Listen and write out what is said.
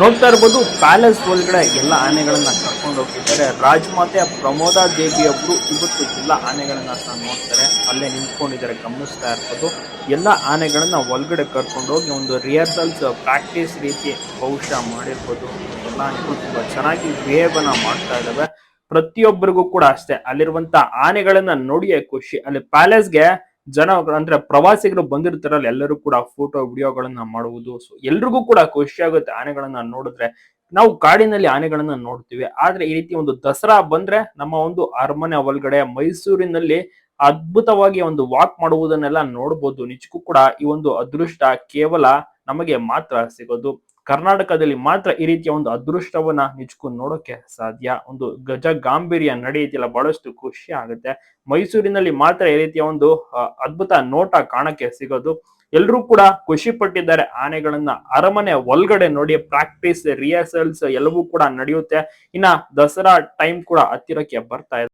ನೋಡ್ತಾ ಇರ್ಬೋದು ಪ್ಯಾಲೇಸ್ ಒಳಗಡೆ ಎಲ್ಲ ಆನೆಗಳನ್ನ ಕರ್ಕೊಂಡು ಹೋಗ್ತಿದ್ದಾರೆ. ರಾಜಮಾತೆ ಪ್ರಮೋದಾ ದೇವಿ ಒಬ್ರು ಇವತ್ತು ಎಲ್ಲ ಆನೆಗಳನ್ನ ನೋಡ್ತಾರೆ. ಅಲ್ಲೇ ನಿಂತ್ಕೊಂಡಿದ್ದಾರೆ, ಗಮನಿಸ್ತಾ ಇರ್ಬೋದು. ಎಲ್ಲ ಆನೆಗಳನ್ನ ಒಳಗಡೆ ಕರ್ಕೊಂಡು ಹೋಗಿ ಒಂದು ರಿಹರ್ಸಲ್ಸ್ ಪ್ರಾಕ್ಟೀಸ್ ರೀತಿ ಬಹುಶಃ ಮಾಡಿರ್ಬೋದು. ಎಲ್ಲ ಆನೆಗಳು ತುಂಬಾ ಚೆನ್ನಾಗಿ ಬಿಹೇವ್ ಅನ್ನ ಮಾಡ್ತಾ ಇದಾವೆ. ಪ್ರತಿಯೊಬ್ಬರಿಗೂ ಕೂಡ ಅಷ್ಟೇ, ಅಲ್ಲಿರುವಂತ ಆನೆಗಳನ್ನ ನೋಡಿಯೇ ಖುಷಿ. ಅಲ್ಲಿ ಪ್ಯಾಲೇಸ್ಗೆ ಜನ ಅಂದ್ರೆ ಪ್ರವಾಸಿಗರು ಬಂದಿರ್ತಾರಲ್ಲ, ಎಲ್ಲರೂ ಕೂಡ ಫೋಟೋ ವಿಡಿಯೋಗಳನ್ನ ಮಾಡುವುದು. ಸೊ ಎಲ್ರಿಗೂ ಕೂಡ ಖುಷಿ ಆಗುತ್ತೆ ಆನೆಗಳನ್ನ ನೋಡಿದ್ರೆ. ನಾವು ಕಾಡಿನಲ್ಲಿ ಆನೆಗಳನ್ನ ನೋಡ್ತೀವಿ. ಆದ್ರೆ ಈ ರೀತಿ ಒಂದು ದಸರಾ ಬಂದ್ರೆ ನಮ್ಮ ಒಂದು ಅರಮನೆ ಒಳಗಡೆ ಮೈಸೂರಿನಲ್ಲಿ ಅದ್ಭುತವಾಗಿ ಒಂದು ವಾಕ್ ಮಾಡುವುದನ್ನೆಲ್ಲ ನೋಡ್ಬೋದು. ನಿಜಕ್ಕೂ ಕೂಡ ಈ ಒಂದು ಅದೃಷ್ಟ ಕೇವಲ ನಮಗೆ ಮಾತ್ರ ಸಿಗೋದು. ಕರ್ನಾಟಕದಲ್ಲಿ ಮಾತ್ರ ಈ ರೀತಿಯ ಒಂದು ಅದೃಷ್ಟವನ್ನ ನಿಜಕ್ಕೂ ನೋಡೋಕೆ ಸಾಧ್ಯ. ಒಂದು ಗಜ ಗಾಂಭೀರ್ಯ ನಡೆಯುತ್ತಿಲ್ಲ, ಬಹಳಷ್ಟು ಖುಷಿ ಆಗುತ್ತೆ. ಮೈಸೂರಿನಲ್ಲಿ ಮಾತ್ರ ಈ ರೀತಿಯ ಒಂದು ಅದ್ಭುತ ನೋಟ ಕಾಣಕ್ಕೆ ಸಿಗೋದು. ಎಲ್ರೂ ಕೂಡ ಖುಷಿ ಪಟ್ಟಿದ್ದಾರೆ. ಆನೆಗಳನ್ನ ಅರಮನೆ ಒಳಗಡೆ ನೋಡಿ ಪ್ರಾಕ್ಟೀಸ್ ರಿಹರ್ಸಲ್ಸ್ ಎಲ್ಲವೂ ಕೂಡ ನಡೆಯುತ್ತೆ. ಇನ್ನ ದಸರಾ ಟೈಮ್ ಕೂಡ ಹತ್ತಿರಕ್ಕೆ ಬರ್ತಾ ಇದೆ.